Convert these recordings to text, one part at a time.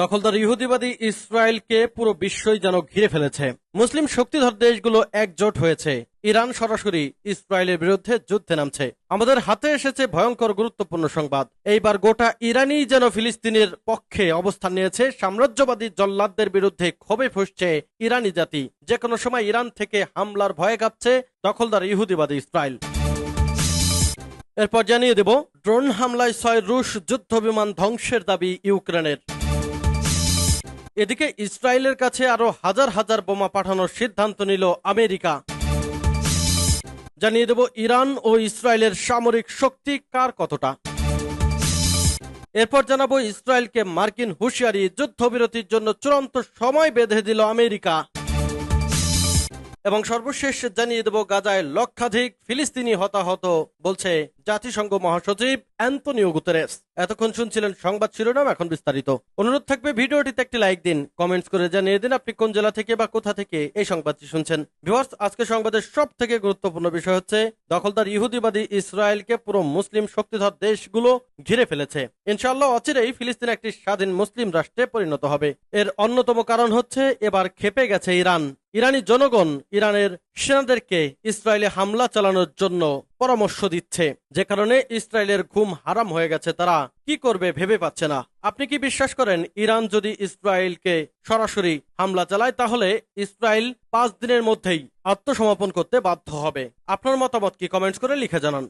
দখলদার ইহুদিবাদী ইসরায়েলকে পুরো বিশ্বই যেন ঘিরে ফেলেছে। মুসলিম শক্তিধর দেশগুলো একজোট হয়েছে। ইরান সরাসরি ইসরায়েলের বিরুদ্ধে যুদ্ধে নামছে। আমাদের হাতে এসেছে ভয়ঙ্কর গুরুত্বপূর্ণ সংবাদ। এইবার গোটা ইরানই যেন ফিলিস্তিনের পক্ষে অবস্থান নিয়েছে। সাম্রাজ্যবাদী জল্লাদদের বিরুদ্ধে ক্ষোভে ফুসছে ইরানি জাতি। যে কোনো সময় ইরান থেকে হামলার ভয়ে কাঁপছে দখলদার ইহুদিবাদী ইসরায়েল। এরপর জানিয়ে দেব, ড্রোন হামলায় ছয় রুশ যুদ্ধ বিমান ধ্বংসের দাবি ইউক্রেনের। এদিকে ইসরায়েলের কাছে আরও হাজার হাজার বোমা পাঠানোর সিদ্ধান্ত নিল আমেরিকা। জানিয়ে দেব, ইরান ও ইসরায়েলের সামরিক শক্তি কার কতটা? এরপর জানাব, ইসরায়েলকে মার্কিন হুঁশিয়ারি যুদ্ধবিরতির জন্য চূড়ান্ত সময় বেঁধে দিল আমেরিকা। এবং সর্বশেষ জানিয়ে দেব, গাজায় লক্ষাধিক ফিলিস্তিনি হতাহত, বলছে জাতিসংঘ মহাসচিব অ্যান্তনিও গুতেরেস এতক্ষণ শুনছিলেন সংবাদ শিরোনাম, এখন বিস্তারিত। অনুরোধ থাকবে ভিডিওটিতে একটি লাইক দিন কমেন্টস করে জানিয়ে দিন আপনি কোন জেলা থেকে বা কোথা থেকে এই সংবাদটি শুনছেন। ভিউয়ার্স, আজকে সংবাদের সব থেকে গুরুত্বপূর্ণ বিষয় হচ্ছে, দখলদার ইহুদিবাদী ইসরায়েলকে পুরো মুসলিম শক্তিধর দেশগুলো ঘিরে ফেলেছে। ইনশাআল্লাহ অচিরেই ফিলিস্তিন একটি স্বাধীন মুসলিম রাষ্ট্রে পরিণত হবে। এর অন্যতম কারণ হচ্ছে, এবার খেপে গেছে ইরান। ইরানি জনগণ ইরানের সেনাদেরকে ইসরায়েলে হামলা চালানোর জন্য পরামর্শ দিচ্ছে। যে কারণে ইসরায়েলের ঘুম হারাম হয়ে গেছে, তারা কি করবে ভেবে পাচ্ছে না। আপনি কি বিশ্বাস করেন ইরান যদি ইসরায়েলকে সরাসরি হামলা চালায়, তাহলে ইসরায়েল পাঁচ দিনের মধ্যেই আত্মসমর্পণ করতে বাধ্য হবে? আপনার মতামত কি কমেন্টস করে লিখে জানান।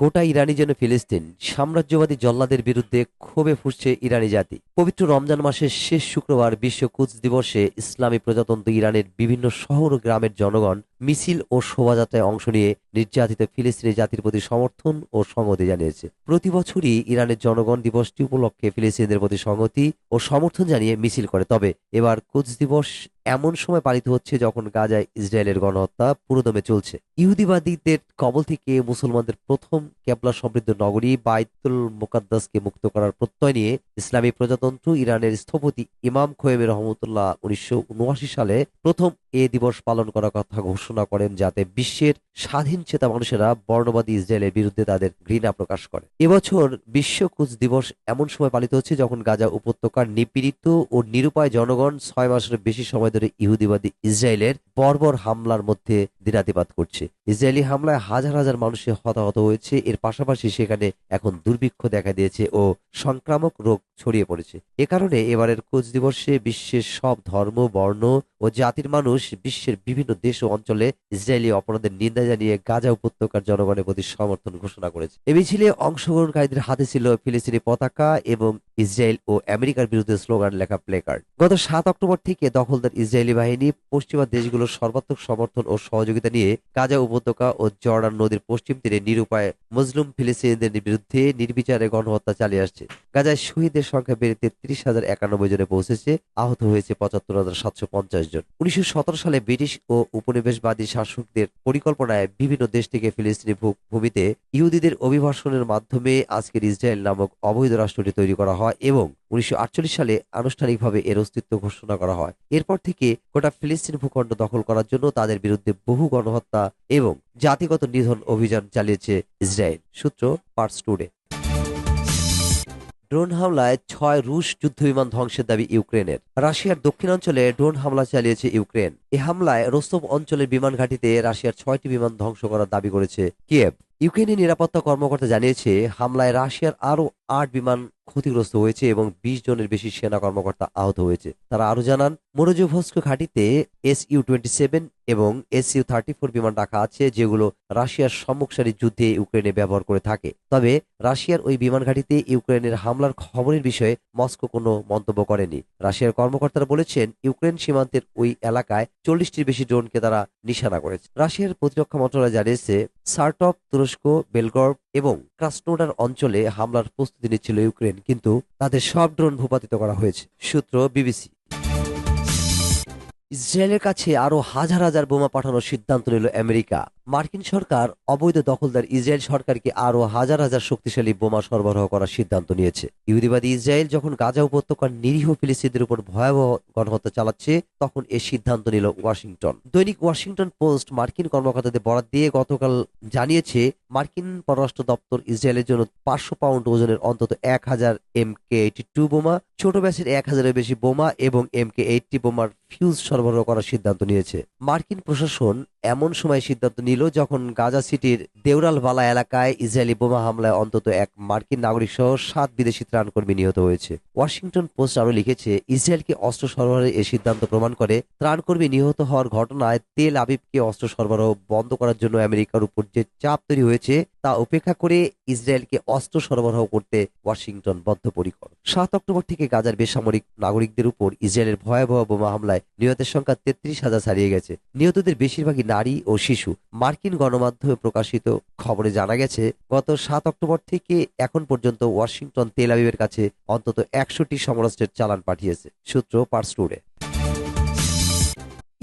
গোটা ইরানি যেন ফিলিস্তিন সাম্রাজ্যবাদী জল্লাদের বিরুদ্ধে ক্ষোভে ফুসছে ইরানি জাতি। পবিত্র রমজান মাসের শেষ শুক্রবার বিশ্ব কুচ দিবসে ইসলামী প্রজাতন্ত্র ইরানের বিভিন্ন শহর ও গ্রামের জনগণ মিছিল ও শোভাযাত্রায় অংশ নিয়ে নির্যাতিত ফিলিস্তিনি জাতির প্রতি সমর্থন ও সংহতি জানিয়েছে। প্রতি বছরই ইরানের জনগণ দিবসটি উপলক্ষে ফিলিস্তিনিদের প্রতি সংহতি ও সমর্থন জানিয়ে মিছিল করে। তবে এবার কুচ দিবস এমন সময় পালিত হচ্ছে যখন গাজায় ইসরায়েলের গণহত্যা পুরোদমে চলছে। ইহুদিবাদীদের কবল থেকে মুসলমানদের প্রথম ক্যাবলা সমৃদ্ধ নগরী বাইতুল মোকাদ্দাসকে মুক্ত করার প্রত্যয় নিয়ে ইসলামী প্রজাতন্ত্র ইরানের স্থপতি ইমাম খোয়েমের রহমতুল্লাহ উনিশশো উনআশি সালে প্রথম এ দিবস পালন করার কথা ঘোষণা করেন যাতে বিশ্বের স্বাধীন চেতা মানুষেরা বর্ণবাদী ইসরায়েলের বিরুদ্ধে তাদের ঘৃণা প্রকাশ করে। এবছর বিশ্ব কুচ দিবস এমন সময় পালিত হচ্ছে যখন গাজা উপত্যকার নিপীড়িত ও নিরুপায় জনগণ ছয় মাসের বেশি সময় ধরে ইহুদিবাদী ইসরায়েলের বর্বর হামলার মধ্যে দিনাতিপাত করছে। ইসরায়েলি হামলায় হাজার হাজার মানুষের হতাহত হয়েছে, এর পাশাপাশি সেখানে এখন দুর্ভিক্ষ দেখা দিয়েছে ও সংক্রামক রোগ ছড়িয়ে পড়েছে। এ কারণে এবারের কোচ দিবসে বিশ্বের সব ধর্ম, বর্ণ ও জাতির মানুষ বিশ্বের বিভিন্ন দেশ ও অঞ্চলে ইসরায়েলি অপরাধের নিন্দা জানিয়ে গাজা উপত্যকার জনগণের প্রতি সমর্থন ঘোষণা করেছে। এ মিছিলে অংশগ্রহণকারীদের হাতে ছিল ফিলিস্তিনি পতাকা এবং ইসরায়েল ও আমেরিকার বিরুদ্ধে স্লোগান লেখা প্লেকার্ড। গত সাত অক্টোবর থেকে দখলদার ইসরায়েলি বাহিনী পশ্চিমা দেশগুলোর সর্বাত্মক সমর্থন ও সহযোগিতা নিয়ে গাজা উপত্যকা ও জর্ডান নদীর পশ্চিম তীরে নিরুপায় মুসলিম ফিলিস্তিনিদের বিরুদ্ধে নির্বিচারে গণহত্যা চালিয়ে আসছে। গাজায় শহীদের সংখ্যা বেড়ে তেত্রিশ হাজার একানব্বই জনে পৌঁছেছে, আহত হয়েছে পঁচাত্তর হাজার সাতশো পঞ্চাশ জন। উনিশশো সতেরো সালে ব্রিটিশ ও উপনিবেশবাদী শাসকদের পরিকল্পনায় বিভিন্ন দেশ থেকে ফিলিস্তিনি ভূমিতে ইহুদিদের অভিবাসনের মাধ্যমে আজকের ইসরায়েল নামক অবৈধ রাষ্ট্রটি তৈরি করা হয় এবং উনিশশো আটচল্লিশ সালে আনুষ্ঠানিকভাবে এর অস্তিত্ব ঘোষণা করা হয়। এরপর থেকে গোটা ফিলিস্তিন ভূখণ্ড দখল করার জন্য তাদের বিরুদ্ধে বহু গণহত্যা এবং জাতিগত নিধন অভিযান চালিয়েছে ইসরায়েল। সূত্র পার্স টুডে। ড্রোন হামলায় ছয় রুশ যুদ্ধবিমান ধ্বংসের দাবি ইউক্রেনের। রাশিয়ার দক্ষিণাঞ্চলে ড্রোন হামলা চালিয়েছে ইউক্রেন। এ হামলায় রোস্তব অঞ্চলের বিমান ঘাঁটিতে রাশিয়ার ছয়টি বিমান ধ্বংস করার দাবি করেছে কিয়েভ। ইউক্রেনের নিরাপত্তা কর্মকর্তা জানিয়েছে, হামলায় রাশিয়ার আরও আট বিমান ক্ষতিগ্রস্ত হয়েছে এবং বিশ জনের বেশি সেনা কর্মকর্তা আহত হয়েছে। তারা আরও জানান মোরোজোভস্ক ঘাঁটিতে এস ইউ টোয়েন্টি সেভেন এবং এস ইউ থার্টি ফোর বিমান রাখা আছে যেগুলো রাশিয়ার সম্মুখসারী যুদ্ধে ইউক্রেনে ব্যবহার করে থাকে। তবে রাশিয়ার ওই বিমান ঘাঁটিতে ইউক্রেনের হামলার খবরের বিষয়ে মস্কো কোনো মন্তব্য করেনি। রাশিয়ার কর্মকর্তারা বলেছেন, ইউক্রেন সীমান্তের ওই এলাকায় চল্লিশটির বেশি ড্রোনকে তারা নিশানা করেছে। রাশিয়ার প্রতিরক্ষা মন্ত্রণালয় জানিয়েছে, সার্টপ, তুরস্ক, বেলগর্ভ এবং ক্রাসনোডার অঞ্চলে হামলার প্রস্তুতি নিচ্ছিল ইউক্রেন, কিন্তু তাদের সব ড্রোন ভূপাতিত করা হয়েছে, সূত্র বিবিসি। ইসরায়েলের কাছে আরও হাজার হাজার বোমা পাঠানোর সিদ্ধান্ত নিল আমেরিকা। মার্কিন সরকার অবৈধ দখলদার ইসরায়েল সরকারকে আরও হাজার হাজার শক্তিশালী বোমা সরবরাহ করার সিদ্ধান্ত নিয়েছে। ইহুদিবাদী ইসরায়েল যখন গাজা উপত্যকার নিরীহ ফিলিস্তিনদের উপর ভয়াবহ গণহত্যা চালাচ্ছে, তখন এ সিদ্ধান্ত নিল ওয়াশিংটন। দৈনিক ওয়াশিংটন পোস্ট মার্কিন কর্মকর্তাদের বরাদ দিয়ে গতকাল জানিয়েছে, মার্কিন পররাষ্ট্র দপ্তর ইসরায়েলের জন্য পাঁচশো পাউন্ড ওজনের অন্তত এক হাজার এম কে এইটি টু বোমা, ছোট ব্যাসের এক হাজারের বেশি বোমা এবং এম কে এইটটি বোমার ফিউজ সরবরাহ করার সিদ্ধান্ত নিয়েছে। মার্কিন প্রশাসন এমন সময় সিদ্ধান্ত নিল যখন গাজা সিটির দেউরালবালা এলাকায় ইসরায়েলি বোমা হামলায় অন্তত এক মার্কিন নাগরিক সহ সাত বিদেশি ত্রাণকর্মী নিহত হয়েছে। ওয়াশিংটন পোস্ট আরও লিখেছে, ইসরায়েলকে অস্ত্র সরবরাহের এই সিদ্ধান্ত প্রমাণ করে ত্রাণকর্মী নিহত হওয়ার ঘটনায় তেল আবিবকে অস্ত্র সরবরাহ বন্ধ করার জন্য আমেরিকার উপর যে চাপ তৈরি হয়েছে তা উপেক্ষা করে ইসরায়েলকে অস্ত্র সরবরাহ করতে ওয়াশিংটন বদ্ধপরিকর। সাত অক্টোবর থেকে গাজার বেসামরিক নাগরিকদের উপর ইসরায়েলের ভয়াবহ বোমা হামলায় নিহতের সংখ্যা তেত্রিশ হাজার ছাড়িয়ে গেছে। নিহতদের বেশিরভাগই নারী ও শিশু। মার্কিন গণমাধ্যমে প্রকাশিত খবরে জানা গেছে, গত সাত অক্টোবর থেকে এখন পর্যন্ত ওয়াশিংটন তেল আবিবের কাছে অন্তত একশোটি সমরাস্ত্রের চালান পাঠিয়েছে, সূত্র পার্স টুডে।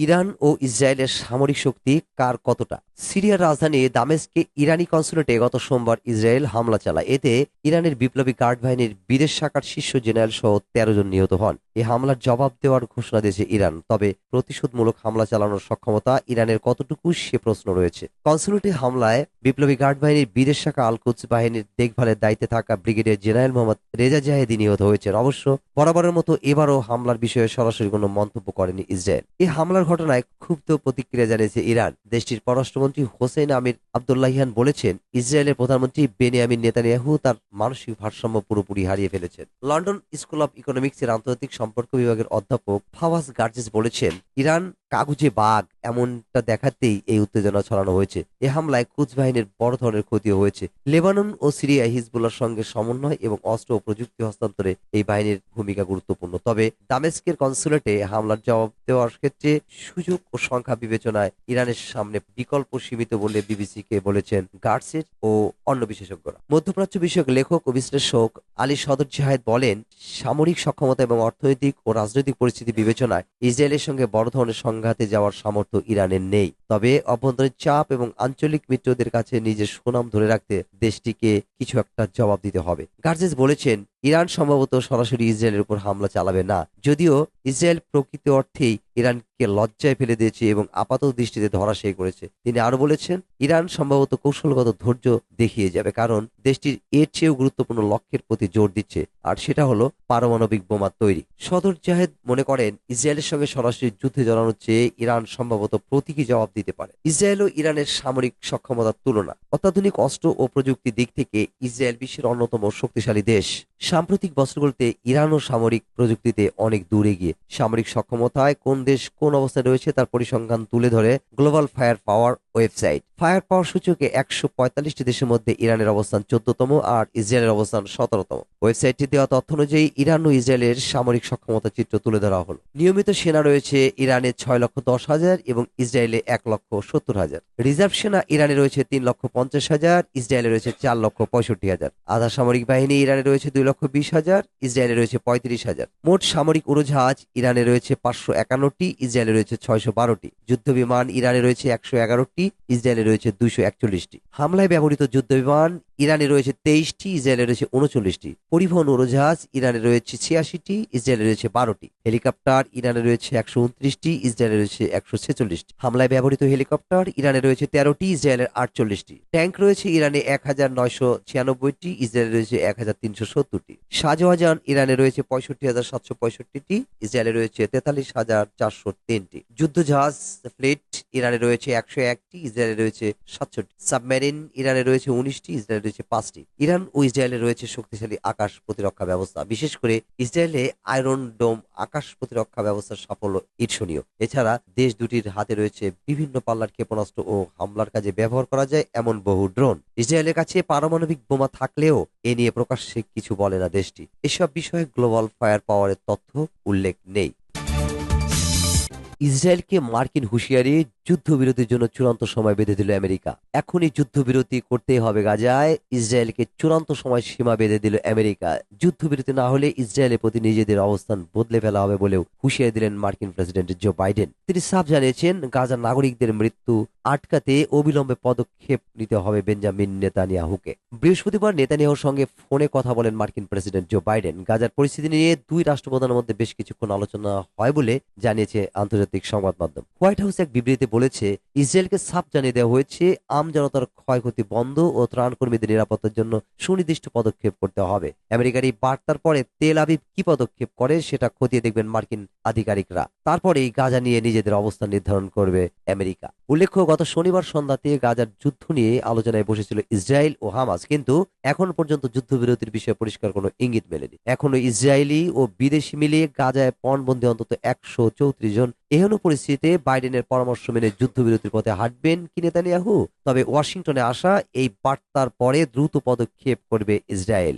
ইরান ও ইসরায়েলের সামরিক শক্তি কার কতটা? সিরিয়ার রাজধানী দামেস্কে ইরানি কনসুলেটে গত সোমবার ইসরায়েল হামলা চালায়। এতে ইরানের বিপ্লবী গার্ড বাহিনীর বিদেশ শাখার শীর্ষ জেনারেল সহ তেরো জন নিহত হন। এই হামলার জবাব দেওয়ার ঘোষণা দিয়েছে ইরান, তবে প্রতিশোধমূলক হামলা চালানোর সক্ষমতা ইরানের কতটুকু সে প্রশ্ন রয়েছে। কনসুলেটে হামলায় বিপ্লবী গার্ড বাহিনীর বিদেশ শাখা আলকুচ বাহিনীর দেখভালের দায়িত্বে থাকা brigadier general Mohammad Reza Zahedi নিহত হয়েছেন। অবশ্য বরাবরের মতো এবারও হামলার বিষয়ে সরাসরি কোনো মন্তব্য করেনি ইসরায়েল। এই হামলার ঘটনায় ক্ষুব্ধ প্রতিক্রিয়া জানিয়েছে ইরান। দেশটির পররাষ্ট্রমন্ত্রী হোসেন আমির আবদুল্লাহিয়ান বলেছেন, ইসরায়েলের প্রধানমন্ত্রী বেনিয়ামিন নেতানিয়াহু তার মানসিক ভারসাম্য পুরোপুরি হারিয়ে ফেলেছেন। লন্ডন স্কুল অব ইকোনমিক্সের আন্তর্জাতিক সম্পর্ক বিভাগের অধ্যাপক ফাওয়াজ গার্জিস বলেছেন ইরান কাগজে বাঘ এমনটা দেখাতেই এই উত্তেজনা ছড়ানো হয়েছে। এ হামলায় কুচ বাহিনীর বড় ধরনের ক্ষতি হয়েছে। লেবানন ও সিরিয়া হিজবুল্লার সঙ্গে সমন্বয় এবং অস্ত্র ও প্রযুক্তি হস্তান্তরে এই বাহিনীর ভূমিকা গুরুত্বপূর্ণ। তবে দামেস্কের কনসুলেটে হামলার জবাব দেওয়ার ক্ষেত্রে সুযোগ ও সংখ্যা বিবেচনায় ইরানের সামনে বিকল্প সীমিত বলে বিবিসিকে বলেছেন গার্ডসেট ও অন্য বিশেষজ্ঞরা। মধ্যপ্রাচ্য বিষয়ক লেখক ও বিশ্লেষক আলী সদর জাহেদ বলেন, সামরিক সক্ষমতা এবং অর্থনৈতিক ও রাজনৈতিক পরিস্থিতি বিবেচনায় ইসরায়েলের সঙ্গে বড় ধরনের সংঘাতে যাওয়ার সামর্থ্য ইরানের নেই। তবে অভ্যন্তরীণ চাপ এবং আঞ্চলিক মিত্রদের কাছে নিজের সুনাম ধরে রাখতে দেশটিকে কিছু একটা জবাব দিতে হবে। গার্জেস বলেছেন ইরান সম্ভবত সরাসরি ইসরায়েলের উপর হামলা চালাবে না। যদিও ইসরায়েল প্রকৃত অর্থেই ইরানকে লজ্জায় ফেলে দিয়েছে এবং আপাত দৃষ্টিতে ধরাশায়ী করেছে। তিনি আরও বলেছেন, ইরান সম্ভবত কৌশলগত ধৈর্য দেখিয়ে যাবে কারণ দেশটির এর চেয়েও গুরুত্বপূর্ণ লক্ষ্যের প্রতি জোর দিচ্ছে। আর সেটা হলো পারমাণবিক বোমা তৈরি। সদর জাহেদ মনে করেন, ইসরায়েলের সঙ্গে সরাসরি যুদ্ধে জড়ানোর চেয়ে ইরান সম্ভবত প্রতীকী জবাব দিতে পারে। ইসরায়েল ও ইরানের সামরিক সক্ষমতার তুলনা। অত্যাধুনিক অস্ত্র ও প্রযুক্তি দিক থেকে ইসরায়েল বিশ্বের অন্যতম শক্তিশালী দেশ। সাম্প্রতিক বছরগুলোতে ইরানও সামরিক প্রযুক্তিতে অনেক দূরে গিয়ে সামরিক সক্ষমতায় কোন দেশ কোন অবস্থায় রয়েছে তার পরিসংখ্যান তুলে ধরে global fire power website. Fire power সূচকে একশো পঁয়তাল্লিশটি দেশের মধ্যে ইরানের অবস্থান চোদ্দতম আর ইসরায়েলের অবস্থান সতেরোতম। ওয়েবসাইটটি দেওয়া তথ্য অনুযায়ী ইরান ও ইসরায়েলের সামরিক সক্ষমতা চিত্র তুলে ধরা হলো। নিয়মিত সেনা রয়েছে ইরানে ছয় লক্ষ দশ হাজার এবং ইসরায়েলে এক লক্ষ সত্তর হাজার। রিজার্ভ সেনা ইরানে রয়েছে তিন লক্ষ পঞ্চাশ হাজার, ইসরায়েলে রয়েছে চার লক্ষ পঁয়ষট্টি হাজার। আধা সামরিক বাহিনী ইরানে রয়েছে দুই লক্ষ বিশ হাজার, ইসরায়েলে রয়েছে পঁয়ত্রিশ হাজার। মোট সামরিক উড়োজাহাজ ইরানে রয়েছে পাঁচশো একান্নটি, ইসরায়েলে রয়েছে ছয়শো বারোটি। যুদ্ধ বিমান ইরানে রয়েছে একশো এগারোটি ইসরায়েলে রয়েছে দুইশো একচল্লিশটি। হামলায় ব্যবহৃত যুদ্ধ বিমান ইরানে রয়েছে তেইশটি, ইসরায়েলে রয়েছে উনচল্লিশটি। পরিবহন উড়োজাহাজ ইরানে রয়েছে ছিয়াশিটি, ইসরায়েলে রয়েছে বারোটি। হেলিকপ্টার ইরানে রয়েছে একশো উনত্রিশটি, ইসরায়েলে রয়েছে একশো ছেচল্লিশটি। হামলায় ব্যবহৃত হেলিকপ্টার ইরানে রয়েছে তেরোটি ইসরায়েলের আটচল্লিশটি। ট্যাঙ্ক রয়েছে ইরানে এক হাজার নয়শো ছিয়ানব্বইটি, ইসরায়েলে রয়েছে এক হাজার তিনশো সত্তরটি। শাহজাহান ইরানে রয়েছে পঁয়ষট্টি হাজার সাতশো পঁয়ষট্টিটি, ইসরায়েলে রয়েছে তেতাল্লিশ হাজার চারশো তিনটি। যুদ্ধজাহাজ ফ্লিট ইরানে রয়েছে একশো এক একটি ইসরায়েলে রয়েছে সাতষট্টি। সাবমেরিন ইরানে রয়েছে উনিশটি, ইসরায়েলে রয়েছে পাঁচটি। ইরান ও ইসরায়েলে রয়েছে শক্তিশালী আকাশ প্রতিরক্ষা ব্যবস্থা। বিশেষ করে ইসরায়েলে আয়রন ডোম আকাশ প্রতিরক্ষা ব্যবস্থার সাফল্য ঈর্ষণীয়। এছাড়া দেশ দুটির হাতে রয়েছে বিভিন্ন পাল্লার ক্ষেপণাস্ত্র ও হামলার কাজে ব্যবহার করা যায় এমন বহু ড্রোন। ইসরায়েলের কাছে পারমাণবিক বোমা থাকলেও এ নিয়ে প্রকাশ্যে কিছু বলে না দেশটি। এসব বিষয়ে গ্লোবাল ফায়ার পাওয়ারের তথ্য উল্লেখ নেই। ইসরায়েলকে মার্কিন হুঁশিয়ারি যুদ্ধবিরতির জন্য চূড়ান্ত সময় বেঁধে দিল আমেরিকা। এখনই যুদ্ধবিরতি করতেই হবে গাজায়। ইসরায়েলকে চূড়ান্ত সময় সীমা বেঁধে দিল আমেরিকা। যুদ্ধবিরতি না হলে ইসরায়েলের প্রতি নিজেদের অবস্থান বদলে ফেলা হবে বলেও হুঁশিয়ারি দিলেন মার্কিন প্রেসিডেন্ট জো বাইডেন। তিনি সাফ জানিয়েছেন, গাজার নাগরিকদের মৃত্যু আটকাতে অবিলম্বে পদক্ষেপ নিতে হবে বেঞ্জামিন নেতানিয়াহুকে। বৃহস্পতিবার নেতানিয়াহুর সঙ্গে ফোনে কথা বলেন মার্কিন প্রেসিডেন্ট জো বাইডেন। গাজার পরিস্থিতি নিয়ে দুই রাষ্ট্রপ্রধানের মধ্যে বেশ কিছুক্ষণ আলোচনা হয় বলে জানিয়েছে আন্তর্জাতিক সংবাদ মাধ্যম। হোয়াইট হাউস এক বিবৃতিতে বলেছে, ইসরায়েলকে সাফ জানিয়ে দেওয়া হয়েছে, আম জনতার ক্ষয়ক্ষতি বন্ধ ও ত্রাণকর্মীদের নিরাপত্তার জন্য সুনির্দিষ্ট পদক্ষেপ করতে হবে। আমেরিকার এই বার্তার পরে তেল আবিব কি পদক্ষেপ করে সেটা খতিয়ে দেখবেন মার্কিন আধিকারিকরা। তারপরেই গাজা নিয়ে নিজেদের অবস্থান নির্ধারণ করবে আমেরিকা। উল্লেখ্য, গত শনিবার সন্ধ্যাতে গাজার যুদ্ধ নিয়ে আলোচনায় বসেছিল ইসরায়েল ও হামাস, কিন্তু এখন পর্যন্ত যুদ্ধবিরতির বিষয়ে পরিষ্কার কোনো ইঙ্গিত মেলেনি। এখনও ইসরায়েলি ও বিদেশি মিলিয়ে গাজায় পণবন্দি অন্তত একশো চৌত্রিশ জন এহেন পরিস্থিতিতে বাইডেনের পরামর্শ মেনে যুদ্ধবিরতির পথে হাঁটবেন কি নেতানিয়াহু, তবে ওয়াশিংটনে আসা এই বার্তার পরে দ্রুত পদক্ষেপ করবে ইসরায়েল।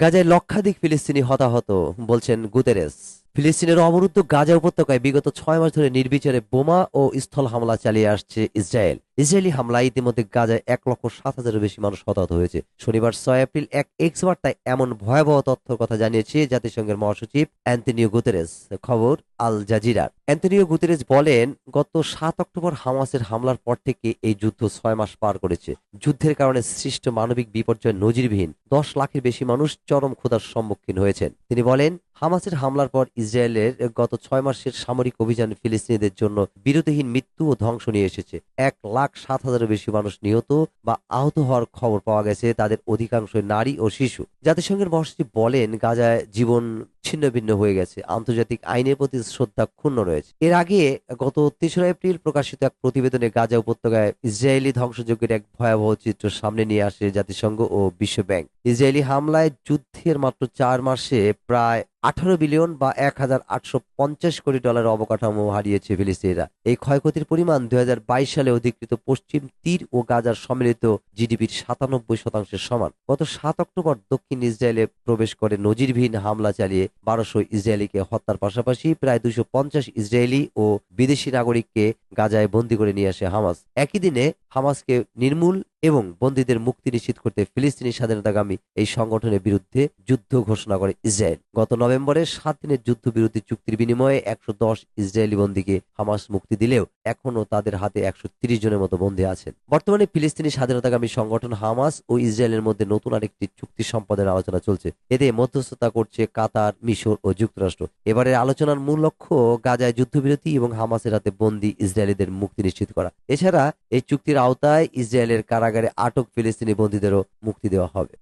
গাজায় লক্ষাধিক ফিলিস্তিনি হতাহত, বলছেন গুতেরেস। ফিলিস্তিনের অবরুদ্ধ গাজা উপত্যকায় বিগত ছয় মাস ধরে নির্বিচারে বোমা ও স্থল হামলা চালিয়ে আসছে ইসরায়েল। ইসরায়েলি হামলায় ইতিমধ্যে গাজায় এক লক্ষ সাত হাজারের বেশি মানুষ হতাহত হয়েছে। শনিবার ছয় এপ্রিল এক এক্স বার্তায় এমন ভয়াবহ তথ্যের কথা জানিয়েছে জাতিসংঘের মহাসচিব অ্যান্টনিও গুতেরেস খবর, আল জাজিরার। অ্যান্টনিও গুতেরেস বলেন, গত সাত অক্টোবর হামাসের হামলার পর থেকে এই যুদ্ধ ছয় মাস পার করেছে। যুদ্ধের কারণে সৃষ্ট মানবিক বিপর্যয় নজিরবিহীন। দশ লাখের বেশি মানুষ চরম ক্ষুধার সম্মুখীন হয়েছেন। তিনি বলেন হামাসের হামলার পর ইসরায়েলের গত ছয় মাসের সামরিক অভিযান ফিলিস্তিনিদের জন্য বিরতিহীন মৃত্যু ও ধ্বংস নিয়ে এসেছে। এক লাখ সাত হাজারের বেশি মানুষ নিহত বা আহত হওয়ার খবর পাওয়া গেছে তাদের অধিকাংশ নারী ও শিশু। জাতিসংঘের মহাসচিব বলেন, গাজায় জীবন ছিন্ন ভিন্ন হয়ে গেছে। আন্তর্জাতিক আইনের প্রতি শ্রদ্ধা ক্ষুণ্ণ রয়েছে। এর আগে গত তেসরা এপ্রিল প্রকাশিত এক প্রতিবেদনে গাজা উপত্যকায় ইসরায়েলি ধ্বংসযজ্ঞের এক ভয়াবহ চিত্র সামনে নিয়ে আসে জাতিসংঘ ও বিশ্বব্যাংক ইসরায়েলি হামলায় যুদ্ধের মাত্র চার মাসে প্রায় আঠারো বিলিয়ন বা এক হাজার আটশো পঞ্চাশ কোটি ডলার অবকাঠামো হারিয়েছে ফিলিস্তিনিরা। এই ক্ষয়ক্ষতির পরিমাণ দুই হাজার বাইশ সালে অধিকৃত পশ্চিম তীর ও গাজার সম্মিলিত জিডিপির সাতানব্বই শতাংশের সমান। গত সাত অক্টোবর দক্ষিণ ইসরায়েলে প্রবেশ করে নজিরবিহীন হামলা চালিয়ে বারোশো ইসরায়েলিকে হত্যার পাশাপাশি প্রায় দুশো পঞ্চাশ ইসরায়েলি ও বিদেশি নাগরিককে গাজায় বন্দী করে নিয়ে আসে হামাস। একই দিনে হামাসকে নির্মূল এবং বন্দীদের মুক্তি নিশ্চিত করতে ফিলিস্তিনি স্বাধীনতাগামী এই সংগঠনের বিরুদ্ধে যুদ্ধ ঘোষণা করে ইসরায়েল। গত নভেম্বরে সাত দিনের যুদ্ধবিরতি চুক্তির বিনিময়ে একশো দশ ইসরায়েলি বন্দীকে হামাস মুক্তি দিলেও এখনও তাদের হাতে একশো তিরিশ জনের মতো বন্দী আছেন। বর্তমানে ফিলিস্তিনি স্বাধীনতাগামী সংগঠন হামাস ও ইসরায়েলের মধ্যে নতুন আরেকটি চুক্তি সম্পাদনের আলোচনা চলছে। এতে মধ্যস্থতা করছে কাতার, মিশর ও যুক্তরাষ্ট্র। এবারের আলোচনার মূল লক্ষ্য গাজায় যুদ্ধবিরতি এবং হামাসের হাতে বন্দী ইসরায়েলিদের মুক্তি নিশ্চিত করা। এছাড়া এই চুক্তির আওতায় ইসরায়েলের কারাগারে আটক ফিলিস্তিনি বন্দীদেরও মুক্তি দেওয়া হবে।